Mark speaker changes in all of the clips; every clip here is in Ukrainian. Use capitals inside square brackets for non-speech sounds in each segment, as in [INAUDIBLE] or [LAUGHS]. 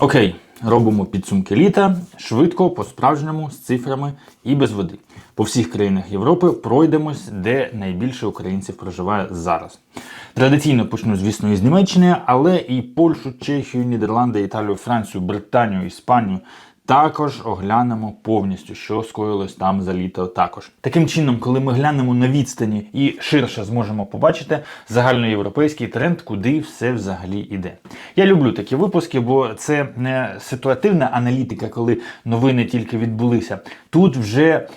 Speaker 1: Окей, робимо підсумки літа швидко, по-справжньому, з цифрами і без води. По всіх країнах Європи пройдемось, де найбільше українців проживає зараз. Традиційно почну, звісно, із Німеччини, але і Польщу, Чехію, Нідерланди, Італію, Францію, Британію, Іспанію. Також оглянемо повністю, що скоїлось там за літо. Також таким чином, коли ми глянемо на відстані і ширше зможемо побачити загальноєвропейський тренд, куди все взагалі йде. Я люблю такі випуски, бо це не ситуативна аналітика, коли новини тільки відбулися. Тут вже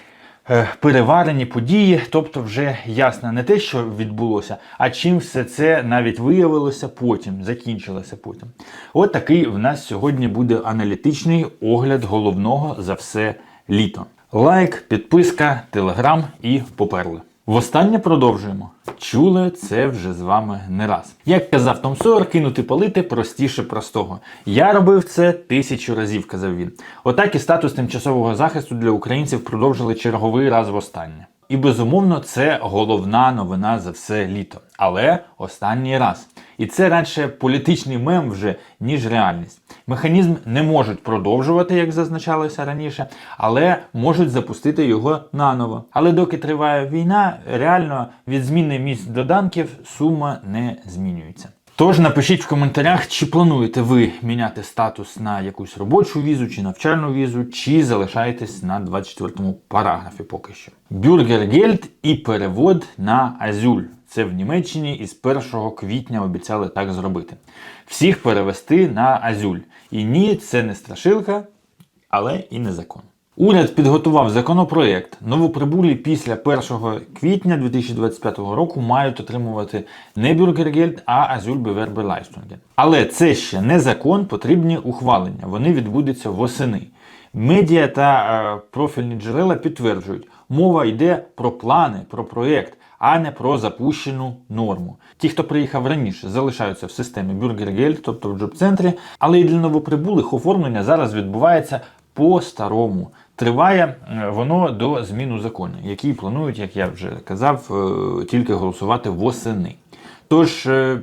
Speaker 1: переварені події, тобто вже ясно не те, що відбулося, а чим все це навіть виявилося потім, закінчилося потім. От такий в нас сьогодні буде аналітичний огляд головного за все літо. Лайк, підписка, телеграм і поперли. Востаннє продовжуємо. Чули це вже з вами не раз. Як казав Том Сойер, кинути палити простіше простого. Я робив це тисячу разів, казав він. Отак і статус тимчасового захисту для українців продовжили черговий раз востаннє. І безумовно, це головна новина за все літо. Але останній раз. І це радше політичний мем вже, ніж реальність. Механізм не можуть продовжувати, як зазначалося раніше, але можуть запустити його наново. Але доки триває війна, реально від зміни місць доданків сума не змінюється. Тож напишіть в коментарях, чи плануєте ви міняти статус на якусь робочу візу чи навчальну візу, чи залишаєтесь на 24-му параграфі поки що. Бюргергельд і перевод на Азюль. Це в Німеччині із 1 квітня обіцяли так зробити. Всіх перевести на Азюль. І ні, це не страшилка, але і не закон. Уряд підготував законопроект. Новоприбулі після 1 квітня 2025 року мають отримувати не Бюргергельд, а Азюль Бевербелайстунген. Але це ще не закон, потрібні ухвалення. Вони відбудуться восени. Медіа та е, профільні джерела підтверджують, мова йде про плани, про проєкт, а не про запущену норму. Ті, хто приїхав раніше, залишаються в системі Бюргергельд, тобто в джоб-центрі, але і для новоприбулих оформлення зараз відбувається по-старому. Триває е, воно до зміну закону, який планують, як я вже казав, е, тільки голосувати восени. Тож е,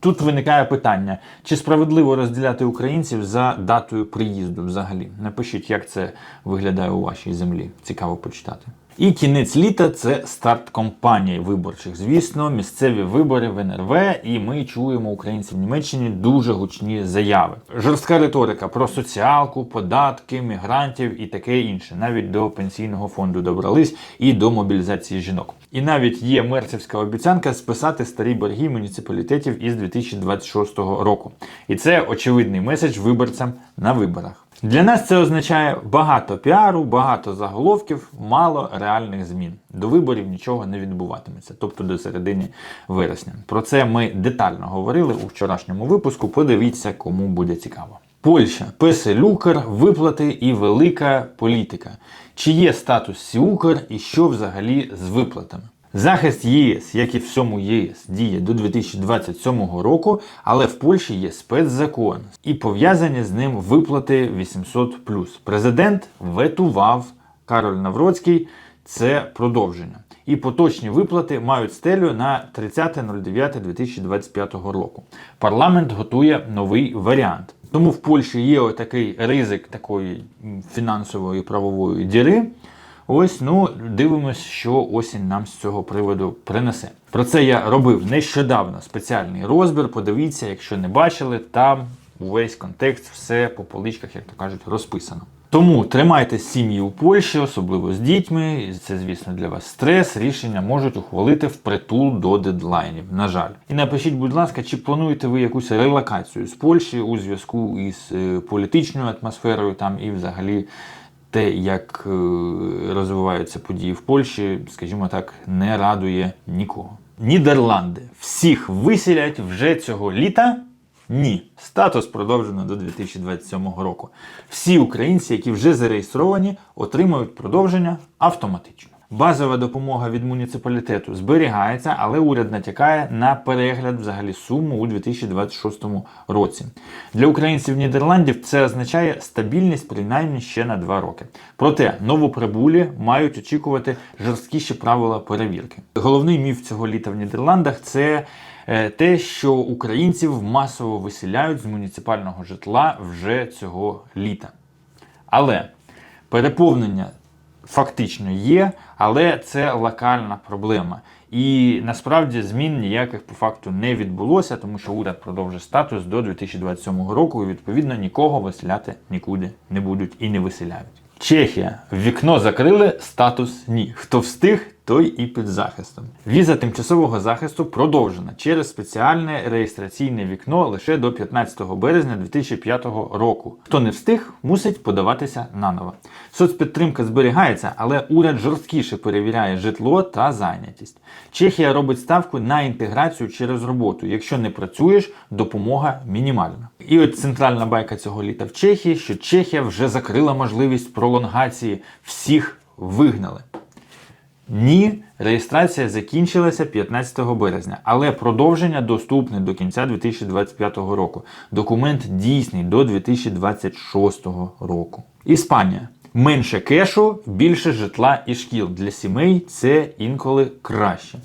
Speaker 1: тут виникає питання, чи справедливо розділяти українців за датою приїзду взагалі. Напишіть, як це виглядає у вашій землі. Цікаво почитати. І кінець літа це старт кампанії виборчих. Звісно, місцеві вибори в НРВ, і ми чуємо українців в Німеччині дуже гучні заяви. Жорстка риторика про соціалку, податки, мігрантів і таке інше. Навіть до пенсійного фонду добрались і до мобілізації жінок. І навіть є мерцівська обіцянка списати старі борги муніципалітетів із 2026 року. І це очевидний меседж виборцям на виборах. Для нас це означає багато піару, багато заголовків, мало реальних змін. До виборів нічого не відбуватиметься, тобто до середини вересня. Про це ми детально говорили у вчорашньому випуску. Подивіться, кому буде цікаво. Польща, Песелюкер, виплати і велика політика. Чи є статус Сіукр і що взагалі з виплатами? Захист ЄС, як і всьому ЄС, діє до 2027 року, але в Польщі є спецзакон і пов'язані з ним виплати 800. Президент ветував Кароль Навроцький це продовження. І поточні виплати мають стелю на 30.09.2025 року. Парламент готує новий варіант. Тому в Польщі є такий ризик такої фінансової правової діри. Ось, ну, дивимось, що осінь нам з цього приводу принесе. Про це я робив нещодавно спеціальний розбір. Подивіться, якщо не бачили, там увесь контекст, все по поличках, як то кажуть, розписано. Тому тримайте сім'ї у Польщі, особливо з дітьми. Це, звісно, для вас стрес. Рішення можуть ухвалити впритул до дедлайнів. На жаль, і напишіть, будь ласка, чи плануєте ви якусь релокацію з Польщі у зв'язку із е, політичною атмосферою там і взагалі те, як е, розвиваються події в Польщі, скажімо так, не радує нікого. Нідерланди всіх висілять вже цього літа. Ні, статус продовжено до 2027 року. Всі українці, які вже зареєстровані, отримають продовження автоматично. Базова допомога від муніципалітету зберігається, але уряд натякає на перегляд взагалі суми у 2026 році. Для українців Нідерландів це означає стабільність принаймні ще на два роки. Проте новоприбулі мають очікувати жорсткіші правила перевірки. Головний міф цього літа в Нідерландах це е, те, що українців масово виселяють з муніципального житла вже цього літа. Але переповнення фактично є, але це локальна проблема. І насправді змін ніяких по факту не відбулося, тому що уряд продовжує статус до 2027 року, і відповідно нікого виселяти нікуди не будуть і не виселяють. Чехія вікно закрили, статус ні. Хто встиг, той і під захистом. Віза тимчасового захисту продовжена через спеціальне реєстраційне вікно лише до 15 березня 2005 року. Хто не встиг, мусить подаватися наново. Соцпідтримка зберігається, але уряд жорсткіше перевіряє житло та зайнятість. Чехія робить ставку на інтеграцію через роботу. Якщо не працюєш, допомога мінімальна. І от центральна байка цього літа в Чехії, що Чехія вже закрила можливість пролонгації, всіх вигнали. Ні, реєстрація закінчилася 15 березня, але продовження доступне до кінця 2025 року. Документ дійсний до 2026 року. Іспанія. Менше кешу, більше житла і шкіл. Для сімей це інколи краще.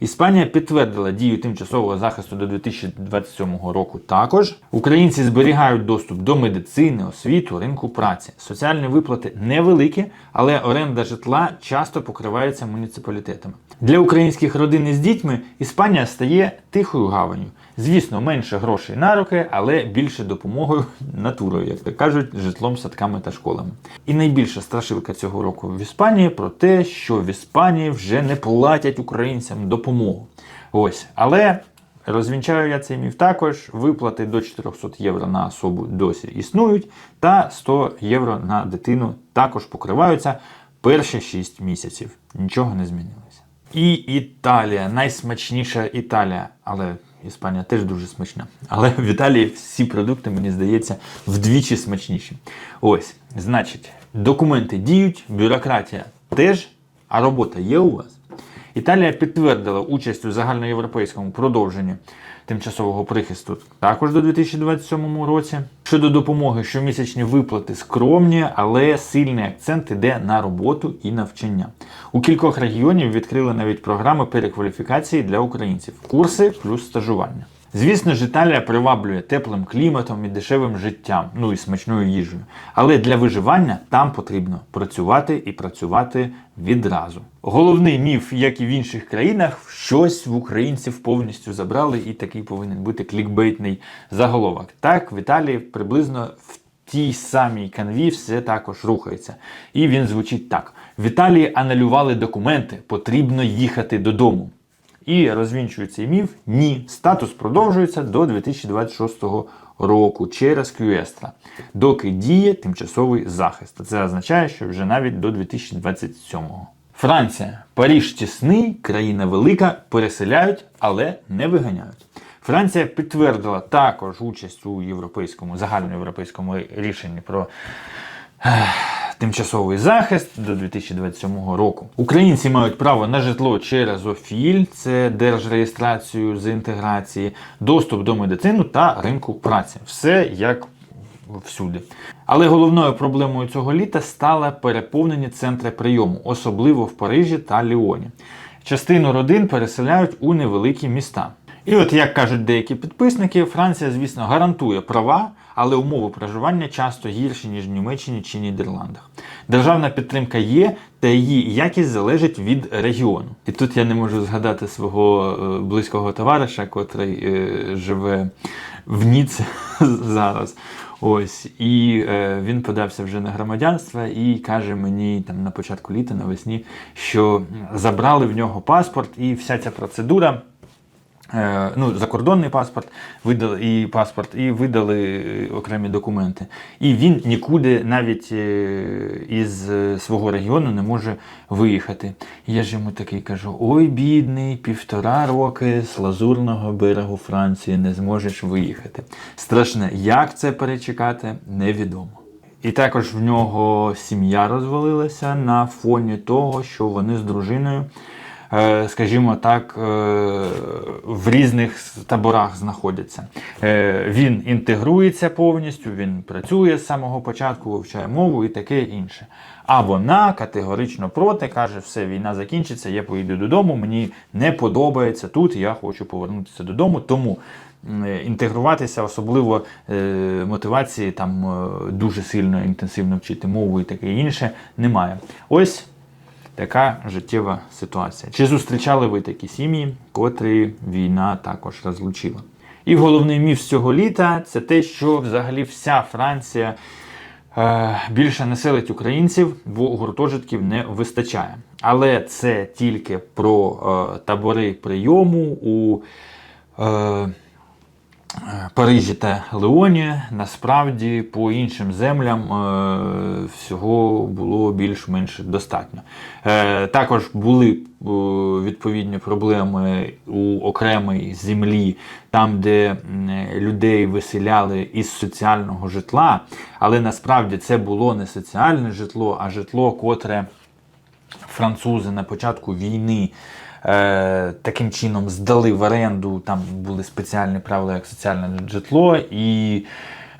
Speaker 1: Іспанія підтвердила дію тимчасового захисту до 2027 року. Також українці зберігають доступ до медицини, освіту, ринку праці. Соціальні виплати невеликі, але оренда житла часто покривається муніципалітетами. Для українських родин із дітьми Іспанія стає тихою гаванню. Звісно, менше грошей на руки, але більше допомогою натурою, як то кажуть, житлом, садками та школами. І найбільша страшилка цього року в Іспанії про те, що в Іспанії вже не платять українцям допомогу. Ось, але. Розвінчаю я цей міф також. Виплати до 400 євро на особу досі існують, та 100 євро на дитину також покриваються перші 6 місяців. Нічого не змінилося. І Італія, найсмачніша Італія, але Іспанія теж дуже смачна. Але в Італії всі продукти, мені здається, вдвічі смачніші. Ось, значить, документи діють, бюрократія теж, а робота є у вас. Італія підтвердила участь у загальноєвропейському продовженні тимчасового прихисту також до 2027 році. Щодо допомоги, щомісячні виплати скромні, але сильний акцент іде на роботу і навчання. У кількох регіонів відкрили навіть програми перекваліфікації для українців, курси плюс стажування. Звісно ж, Італія приваблює теплим кліматом і дешевим життям, ну і смачною їжею. Але для виживання там потрібно працювати і працювати відразу. Головний міф, як і в інших країнах, щось в українців повністю забрали, і такий повинен бути клікбейтний заголовок. Так, в Італії приблизно в тій самій канві все також рухається. І він звучить так: в Італії аналювали документи, потрібно їхати додому. І розвінчує цей міф. Ні, статус продовжується до 2026 року через Кюестра, доки діє тимчасовий захист. Це означає, що вже навіть до 2027-го. Франція, Паріж тісний, країна велика, переселяють, але не виганяють. Франція підтвердила також участь у європейському загальноєвропейському рішенні про тимчасовий захист до 2027 року. Українці мають право на житло через ОФІЛь, це держреєстрацію з інтеграції, доступ до медицини та ринку праці. Все як всюди. Але головною проблемою цього літа стали переповнені центри прийому, особливо в Парижі та Ліоні. Частину родин переселяють у невеликі міста. І от, як кажуть деякі підписники, Франція, звісно, гарантує права, але умови проживання часто гірші, ніж в Німеччині чи Нідерландах. Державна підтримка є, та її якість залежить від регіону. І тут я не можу згадати свого е, близького товариша, котрий е, живе в Ніці [LAUGHS] зараз. Ось, і е, він подався вже на громадянство і каже мені там на початку літа, навесні, що забрали в нього паспорт, і вся ця процедура. Е, ну, закордонний паспорт видали і паспорт, і видали окремі документи. І він нікуди навіть е, із свого регіону не може виїхати. Я ж йому такий кажу: ой, бідний, півтора роки з лазурного берегу Франції не зможеш виїхати. Страшне, як це перечекати, невідомо. І також в нього сім'я розвалилася на фоні того, що вони з дружиною е, скажімо так, е, в різних таборах знаходяться. Е, Він інтегрується повністю, він працює з самого початку, вивчає мову і таке інше. А вона категорично проти, каже, все, війна закінчиться, я поїду додому, мені не подобається тут, я хочу повернутися додому. Тому інтегруватися, особливо е, мотивації там е, дуже сильно інтенсивно вчити мову і таке інше, немає. Ось така життєва ситуація. Чи зустрічали ви такі сім'ї, котрі війна також розлучила? І головний міф цього літа це те, що взагалі вся Франція е, більше не селить українців, бо гуртожитків не вистачає. Але це тільки про е, табори прийому у. Е, Парижі та Леоні насправді по іншим землям е, всього було більш-менш достатньо. Е, також були е, відповідні проблеми у окремій землі, там, де людей виселяли із соціального житла, але насправді це було не соціальне житло, а житло, котре французи на початку війни е, таким чином здали в оренду. Там були спеціальні правила як соціальне житло. І,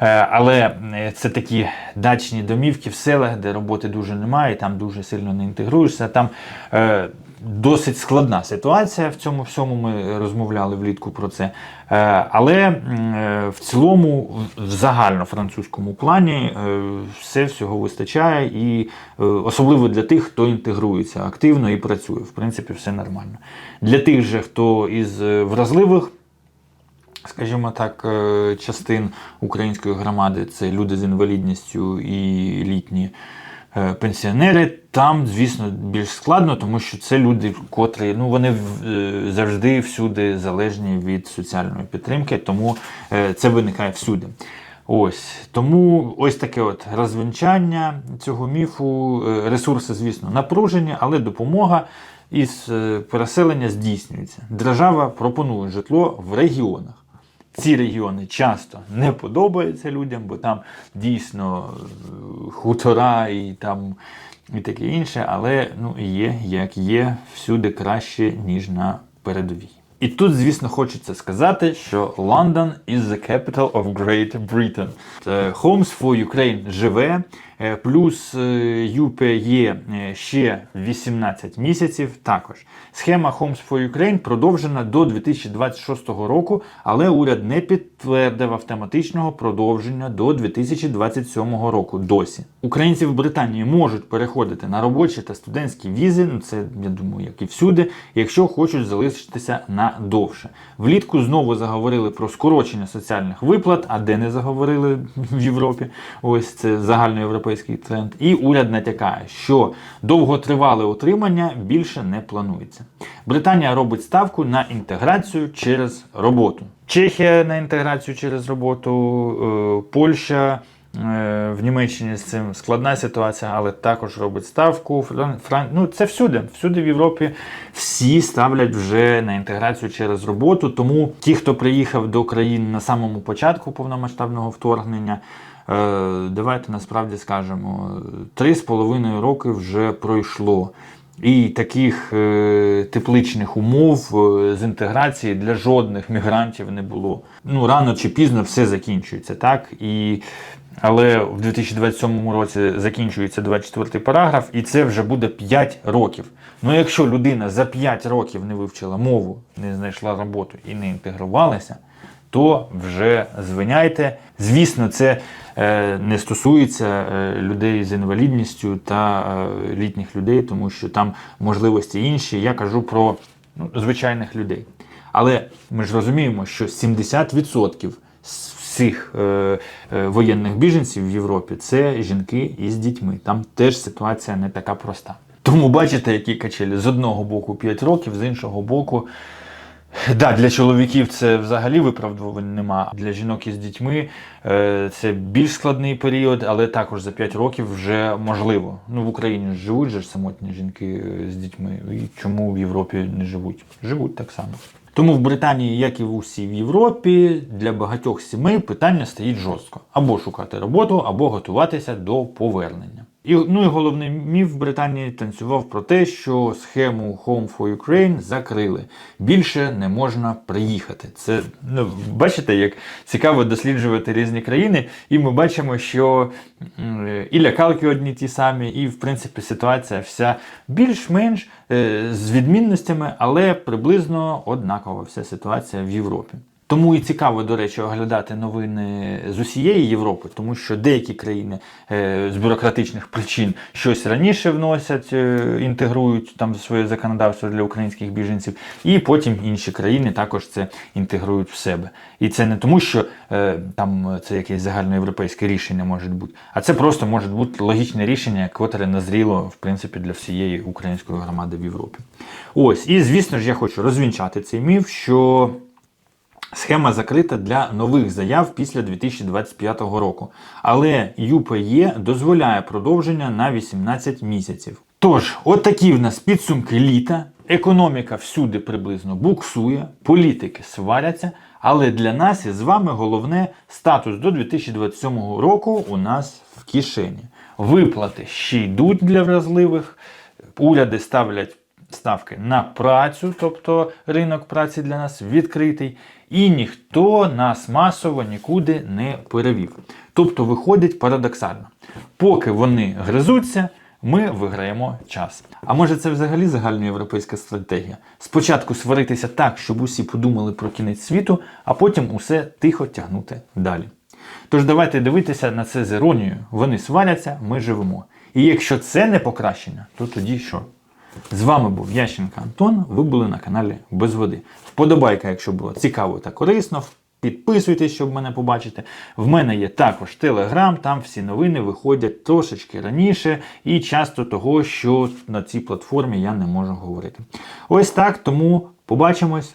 Speaker 1: е, але е, це такі дачні домівки в селах, де роботи дуже немає, там дуже сильно не інтегруєшся. Там е, досить складна ситуація в цьому всьому. Ми розмовляли влітку про це. Е, але е, в цілому, в- загальнофранцузькому плані, е, все всього вистачає, і особливо для тих, хто інтегрується активно і працює. В принципі, все нормально. Для тих же, хто із вразливих скажімо так, частин української громади це люди з інвалідністю і літні пенсіонери. Там, звісно, більш складно, тому що це люди, котрі ну вони е, завжди всюди залежні від соціальної підтримки, тому е, це виникає всюди. Ось тому ось таке от розвінчання цього міфу. Е, Ресурси, звісно, напружені, але допомога із е, переселення здійснюється. Держава пропонує житло в регіонах. Ці регіони часто не подобаються людям, бо там дійсно е, хутора і там і таке інше, але ну є як є всюди краще, ніж на передовій. І тут, звісно, хочеться сказати, що London is the capital of Great Britain. Homes for Ukraine живе, плюс е, ЮП є е, ще 18 місяців також. Схема Homes for Ukraine продовжена до 2026 року, але уряд не підтвердив автоматичного продовження до 2027 року досі. Українці в Британії можуть переходити на робочі та студентські візи, ну це я думаю, як і всюди, якщо хочуть залишитися на довше. Влітку знову заговорили про скорочення соціальних виплат, а де не заговорили в Європі. Ось це загальноєвропейський тренд. І уряд натякає, що довготривале утримання більше не планується. Британія робить ставку на інтеграцію через роботу. Чехія на інтеграцію через роботу, е, Польща. е, В Німеччині з цим складна ситуація, але також робить ставку. Фран... Ну, це всюди. Всюди в Європі всі ставлять вже на інтеграцію через роботу. Тому ті, хто приїхав до країни на самому початку повномасштабного вторгнення, давайте насправді скажемо, три з половиною роки вже пройшло. І таких е, тепличних умов е, з інтеграції для жодних мігрантів не було. Ну рано чи пізно все закінчується, так і. Але в 2027 році закінчується 24 параграф, і це вже буде 5 років. Ну якщо людина за 5 років не вивчила мову, не знайшла роботу і не інтегрувалася, то вже звиняйте. Звісно, це е, не стосується е, людей з інвалідністю та е, літніх людей, тому що там можливості інші. Я кажу про ну, звичайних людей. Але ми ж розуміємо, що 70% з всіх е, е, воєнних біженців в Європі це жінки із дітьми. Там теж ситуація не така проста. Тому бачите, які качелі з одного боку 5 років, з іншого боку. Да, для чоловіків це взагалі виправдувань нема. Для жінок із дітьми е, це більш складний період, але також за 5 років вже можливо. Ну в Україні живуть же самотні жінки е, з дітьми. І чому в Європі не живуть? Живуть так само. Тому в Британії, як і в усій в Європі, для багатьох сімей питання стоїть жорстко: або шукати роботу, або готуватися до повернення. І, ну і головний міф в Британії танцював про те, що схему Home for Ukraine закрили. Більше не можна приїхати. Це ну, бачите, як цікаво досліджувати різні країни, і ми бачимо, що і лякалки одні ті самі, і в принципі ситуація вся більш-менш е, з відмінностями, але приблизно однакова вся ситуація в Європі. Тому і цікаво, до речі, оглядати новини з усієї Європи, тому що деякі країни е, з бюрократичних причин щось раніше вносять, е, інтегрують там своє законодавство для українських біженців, і потім інші країни також це інтегрують в себе. І це не тому, що е, там це якесь загальноєвропейське рішення може бути, а це просто може бути логічне рішення, котре назріло в принципі для всієї української громади в Європі. Ось, і звісно ж, я хочу розвінчати цей міф, що. Схема закрита для нових заяв після 2025 року, але ЮПЄ дозволяє продовження на 18 місяців. Тож, от в нас підсумки літа. Економіка всюди приблизно буксує, політики сваряться, але для нас із вами головне статус до 2027 року у нас в кишені. Виплати ще йдуть для вразливих, уряди ставлять ставки на працю, тобто ринок праці для нас відкритий, і ніхто нас масово нікуди не перевів. Тобто виходить парадоксально. Поки вони гризуться, ми виграємо час. А може це взагалі загальноєвропейська стратегія? Спочатку сваритися так, щоб усі подумали про кінець світу, а потім усе тихо тягнути далі. Тож давайте дивитися на це з іронією. Вони сваряться, ми живемо. І якщо це не покращення, то тоді що? З вами був Ященко Антон. Ви були на каналі Без Води. Вподобайка, якщо було цікаво та корисно. Підписуйтесь, щоб мене побачити. В мене є також Телеграм, там всі новини виходять трошечки раніше і часто того, що на цій платформі я не можу говорити. Ось так, тому побачимось.